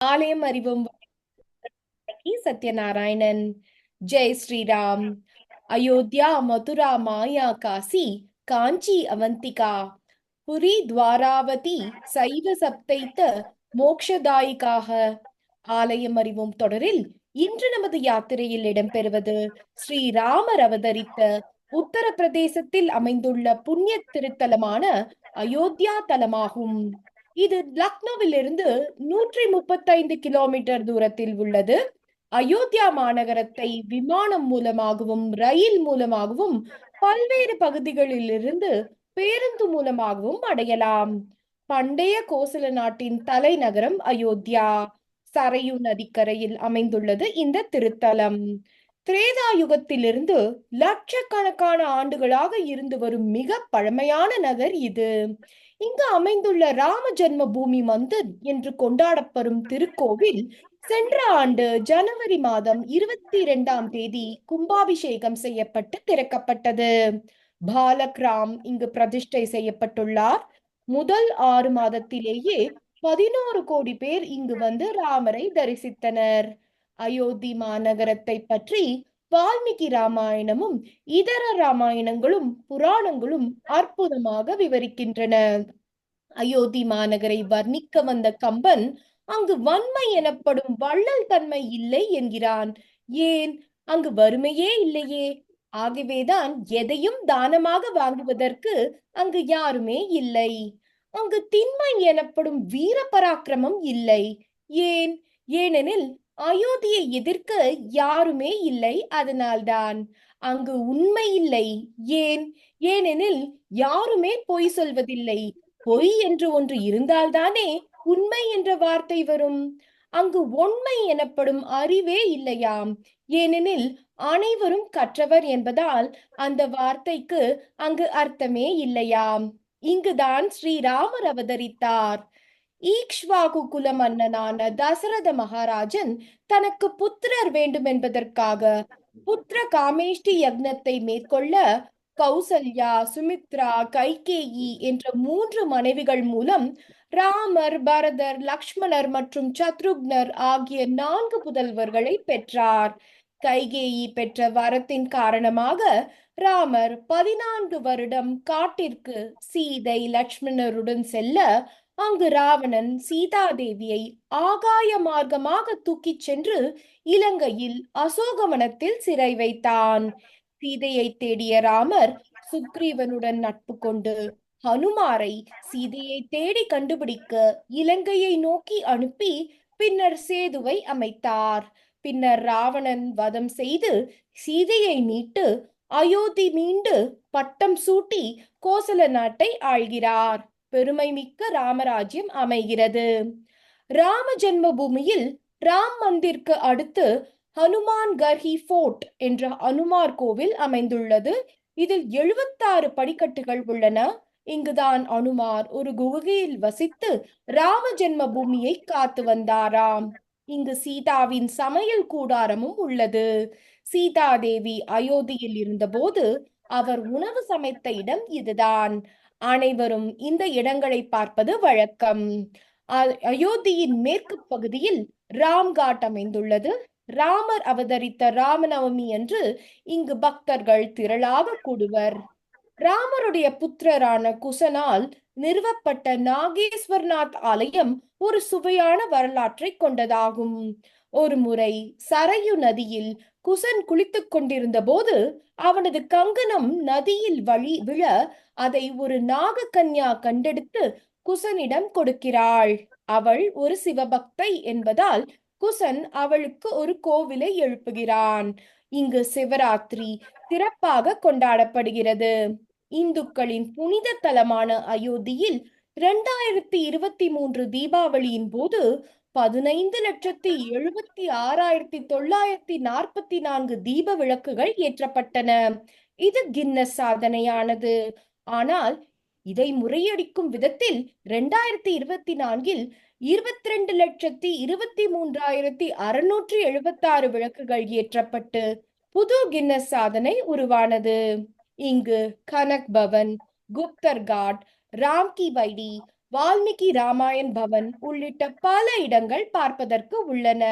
ஆலயம் அறிவும் சத்யநாராயணன். ஜெய் ஸ்ரீராம். அயோத்தியா மதுரா மாயா காசி காஞ்சி அவந்திகா. புரி துவாராவதி சைவ சப்தைத்த மோக்ஷதாயிக்காக ஆலயம் அறிவும் தொடரில் இன்று நமது யாத்திரையில் இடம்பெறுவது ஸ்ரீராமர் அவதரித்த உத்தரப்பிரதேசத்தில் அமைந்துள்ள புண்ணிய திருத்தலமான அயோத்தியா தலமாகும். இது லக்னோவிலிருந்து நூற்றி முப்பத்தைந்து கிலோமீட்டர் தூரத்தில் உள்ளது. அயோத்தியா மாநகரத்தை விமானம் மூலமாகவும் ரயில் மூலமாகவும் பல்வேறு பகுதிகளில் இருந்து பேருந்து மூலமாகவும் அடையலாம். பண்டைய கோசல நாட்டின் தலைநகரம் அயோத்தியா. சரையு நதிக்கரையில் அமைந்துள்ளது இந்த திருத்தலம். திரேதா யுகத்திலிருந்து லட்சக்கணக்கான ஆண்டுகளாக இருந்து வரும் மிக பழமையான நகர் இது. இங்கு அமைந்துள்ள ராம ஜென்ம பூமி மந்திர் என்று கொண்டாடப்படும் திருக்கோவில் சென்ற ஆண்டு ஜனவரி மாதம் இருபத்தி இரண்டாம் தேதி கும்பாபிஷேகம் செய்யப்பட்டு திறக்கப்பட்டது. பாலக்ராம் இங்கு பிரதிஷ்டை செய்யப்பட்டுள்ளார். முதல் ஆறு மாதத்திலேயே பதினோரு கோடி பேர் இங்கு வந்து ராமரை தரிசித்தனர். அயோத்தி மாநகரத்தை பற்றி வால்மீகி ராமாயணமும் இதர ராமாயணங்களும் புராணங்களும் அற்புதமாக விவரிக்கின்றன. அயோத்தி மாநகரை வர்ணிக்க வந்த கம்பன் அங்கு வன்மை எனப்படும் வள்ளல் தன்மை இல்லை என்கிறான். ஏன்? அங்கு வறுமையே இல்லையே. ஆகவேதான் எதையும் தானமாக வாங்குவதற்கு அங்கு யாருமே இல்லை. அங்கு திண்மை எனப்படும் வீர பராக்கிரமம் இல்லை. ஏன்? ஏனெனில் அயோத்தியை எதிர்க்க யாருமே இல்லை அதனால்தான். அங்கு உண்மை இல்லை. ஏன்? ஏனெனில் யாருமே பொய் சொல்வதில்லை. பொய் என்று ஒன்று இருந்தால்தானே உண்மை என்ற வார்த்தை வரும். அங்கு உண்மை எனப்படும் அறிவே இல்லையாம். ஏனெனில் அனைவரும் கற்றவர் என்பதால் அந்த வார்த்தைக்கு அங்கு அர்த்தமே இல்லையாம். இங்குதான் ஸ்ரீராமர் அவதரித்தார். ஈக்ஷ்வாகு குல மன்னனான தசரத மகாராஜன் தனக்கு புத்திரர் வேண்டும் என்பதற்காக புத்திர காமேஷ்டி யக்னத்தை மேற்கொள்ள கௌசல்யா சுமித்ரா கைகேயி என்ற மூன்று மனைவிகள் மூலம் ராமர் பரதர் லக்ஷ்மணர் மற்றும் சத்ருக்னர் ஆகிய நான்கு புதல்வர்களை பெற்றார். கைகேயி பெற்ற வரத்தின் காரணமாக ராமர் பதினான்கு வருடம் காட்டிற்கு சீதை லட்சுமணருடன் செல்ல அங்கு ராவணன் சீதாதேவியை ஆகாய மார்க்கமாக தூக்கிச் சென்று இலங்கையில் அசோகவனத்தில் சிறை வைத்தான். சீதையை தேடிய ராமர் சுக்ரீவனுடன் நட்பு கொண்டு ஹனுமாரை சீதையை தேடி கண்டுபிடிக்க இலங்கையை நோக்கி அனுப்பி பின்னர் சேதுவை அமைத்தார். பின்னர் ராவணன் வதம் செய்து சீதையை மீட்டு அயோத்தி மீண்டு பட்டம் சூட்டி கோசல நாட்டை ஆள்கிறார். பெருமை மிக்க ராமராஜ்யம் அமைகிறது. ராம ஜென்ம பூமியில் ராம் மந்திற்கு அடுத்து ஹனுமான் கர்ஹி ஃபோர்ட் என்ற அனுமார் கோவில் அமைந்துள்ளது. இதில் எழுபத்தாறு படிக்கட்டுகள் உள்ளன. இங்குதான் அனுமார் ஒரு குகையில் வசித்து ராம ஜென்ம பூமியை காத்து வந்தாராம். இங்கு சீதாவின் சமையல் கூடாரமும் உள்ளது. சீதா தேவி அயோத்தியில் இருந்தபோது அவர் உணவு சமைத்த இடம் இதுதான். அனைவரும் இந்த இடங்களை பார்ப்பது வழக்கம். அயோத்தியின் மேற்கு பகுதியில் ராம்காட் அமைந்துள்ளது. ராமர் அவதரித்த ராமநவமி அன்று இங்கு பக்தர்கள் திரளாக கூடுவர். ராமருடைய புத்திரரான குசனால் நிறுவப்பட்ட நாகேஸ்வர்நாத் ஆலயம் ஒரு சுவையான வரலாற்றை கொண்டதாகும். ஒரு முறை சரையு நதியில் குசன் குளித்துக் கொண்டிருந்த போது அவனது கங்கணம் நதியில் வழி விழ அதை ஒரு நாகக்கன்யா கண்டெடுத்து குசனிடம் கொடுக்கிறாள். அவள் ஒரு சிவபக்தை என்பதால் குசன் அவளுக்கு ஒரு கோவிலை எழுப்புகிறான். இங்கு சிவராத்திரி சிறப்பாக கொண்டாடப்படுகிறது. இந்துக்களின் புனித தலமான அயோத்தியில் இரண்டாயிரத்தி இருபத்தி மூன்று தீபாவளியின் போது பதினைந்து லட்சத்தி எழுபத்தி ஆறாயிரத்தி தொள்ளாயிரத்தி நாற்பத்தி நான்கு தீப விளக்குகள் ஏற்றப்பட்டன. இது கின்னஸ் சாதனையானது. ஆனால் இதை முறையடிக்கும் விதத்தில் இரண்டாயிரத்தி இருபத்தி நான்கில் இருபத்தி ரெண்டு லட்சத்தி இருபத்தி மூன்றாயிரத்தி அறுநூற்றி எழுபத்தாறு விளக்குகள் ஏற்றப்பட்டு புது கின்னஸ் சாதனை உருவானது. இங்கு கனக் பவன் குப்தர் காட் ராம்கி வைடி வால்மீகி ராமாயண் பவன் உள்ளிட்ட பல இடங்கள் பார்ப்பதற்கு உள்ளன.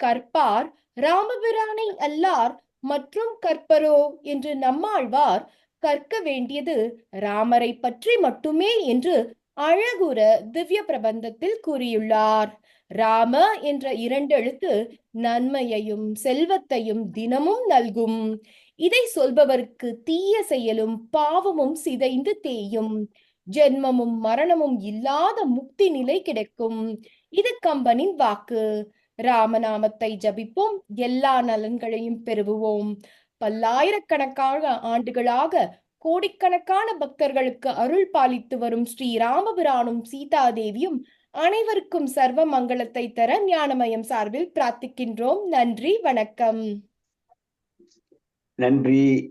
கற்பார் ராமபிரானை அல்லார் மற்றும் கற்பரோ என்று நம்மாழ்வார் கற்க வேண்டியது ராமரை பற்றி மட்டுமே என்று அழகுற திவ்ய பிரபந்தத்தில் கூறியுள்ளார். ராம என்ற இரண்டெழுத்து நன்மையையும் செல்வத்தையும் தினமும் நல்கும். இதை சொல்பவருக்கு தீய செயலும் பாவமும் சிதைந்து தேயும். ஜென்மமும் மரணமும் இல்லாத முக்தி நிலை கிடைக்கும். இது கம்பனின் வாக்கு. ராமநாமத்தை ஜபிப்போம். எல்லா நலன்களையும் பெறுவோம். பல்லாயிரக்கணக்கான ஆண்டுகளாக கோடிக்கணக்கான பக்தர்களுக்கு அருள் பாலித்து வரும் ஸ்ரீ ராமபிரானும் சீதாதேவியும் அனைவருக்கும் சர்வ மங்களத்தை தர ஞானமயம் சார்பில் பிரார்த்திக்கின்றோம். நன்றி வணக்கம். நன்றி.